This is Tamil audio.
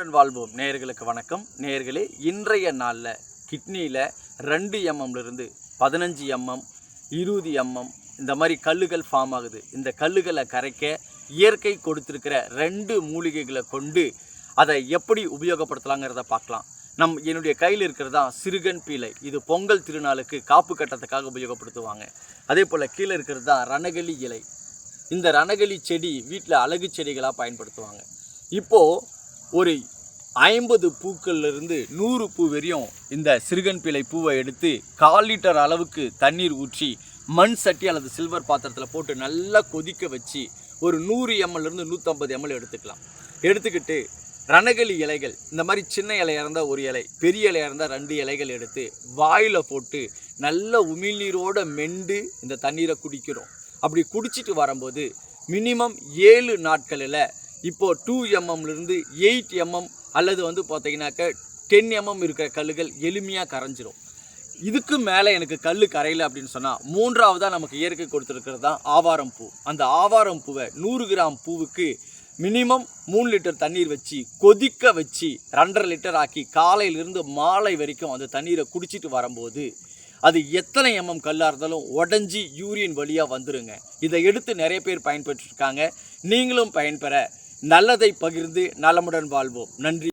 உடன் வாழ்வோம். நேயர்களுக்கு வணக்கம். நேர்களே இன்றைய நாளில் கிட்னியில் ரெண்டு எம்எம்லேருந்து பதினஞ்சு எம்எம் இருபது எம்எம் இந்த மாதிரி கல்லுகள் ஃபார்ம் ஆகுது. இந்த கல்லுகளை கரைக்க இயற்கை கொடுத்துருக்கிற ரெண்டு மூலிகைகளை கொண்டு அதை எப்படி உபயோகப்படுத்தலாங்கிறத பார்க்கலாம். நம் என்னுடைய கையில் இருக்கிறது தான் சிறுகன் பீலை. இது பொங்கல் திருநாளுக்கு காப்பு கட்டத்துக்காக உபயோகப்படுத்துவாங்க. அதே போல் கீழே இருக்கிறது தான் ரணகலி இலை. இந்த ரணகலி செடி வீட்டில் அழகு செடிகளாக பயன்படுத்துவாங்க. இப்போது ஒரு ஐம்பது பூக்கள்லேருந்து நூறு பூ வரையும் இந்த சிறுகன் பிள்ளை பூவை எடுத்து கால் லிட்டர் அளவுக்கு தண்ணீர் ஊற்றி மண் சட்டி அல்லது சில்வர் பாத்திரத்தில் போட்டு நல்லா கொதிக்க வச்சு ஒரு நூறு எம்எல்லேருந்து நூற்றம்பது எம்எல் எடுத்துக்கலாம். எடுத்துக்கிட்டு ரணகலி இலைகள் இந்த மாதிரி சின்ன இலையாக இருந்தால் ஒரு இலை பெரிய இலையாக இருந்தால் ரெண்டு இலைகள் எடுத்து வாயில் போட்டு நல்ல உமிழ்நீரோட மெண்டு இந்த தண்ணீரை குடிக்கிறோம். அப்படி குடிச்சிட்டு வரும்போது மினிமம் ஏழு நாட்களில் இப்போது டூ எம்எம்லேருந்து எயிட் எம்எம் அல்லது வந்து பார்த்தீங்கன்னாக்க டென் எம்எம் இருக்கிற கல்லுகள் எளிமையாக கரைஞ்சிரும். இதுக்கு மேலே எனக்கு கல் கரையில் அப்படின்னு சொன்னால் மூன்றாவதாக நமக்கு இயற்கை கொடுத்துருக்கிறது தான் ஆவாரம் பூ. அந்த ஆவாரம் பூவை நூறு கிராம் பூவுக்கு மினிமம் மூணு லிட்டர் தண்ணீர் வச்சு கொதிக்க வச்சு ரெண்டரை லிட்டர் ஆக்கி காலையிலிருந்து மாலை வரைக்கும் அந்த தண்ணீரை குடிச்சிட்டு வரும்போது அது எத்தனை எம்எம் கல்லாக இருந்தாலும் உடஞ்சி யூரியன் வழியாக வந்துருங்க. இதை எடுத்து நிறைய பேர் பயன்பெற்றிருக்காங்க. நீங்களும் பயன்பெற நல்லதை பகிர்ந்து நலமுடன் வாழ்வோம். நன்றி.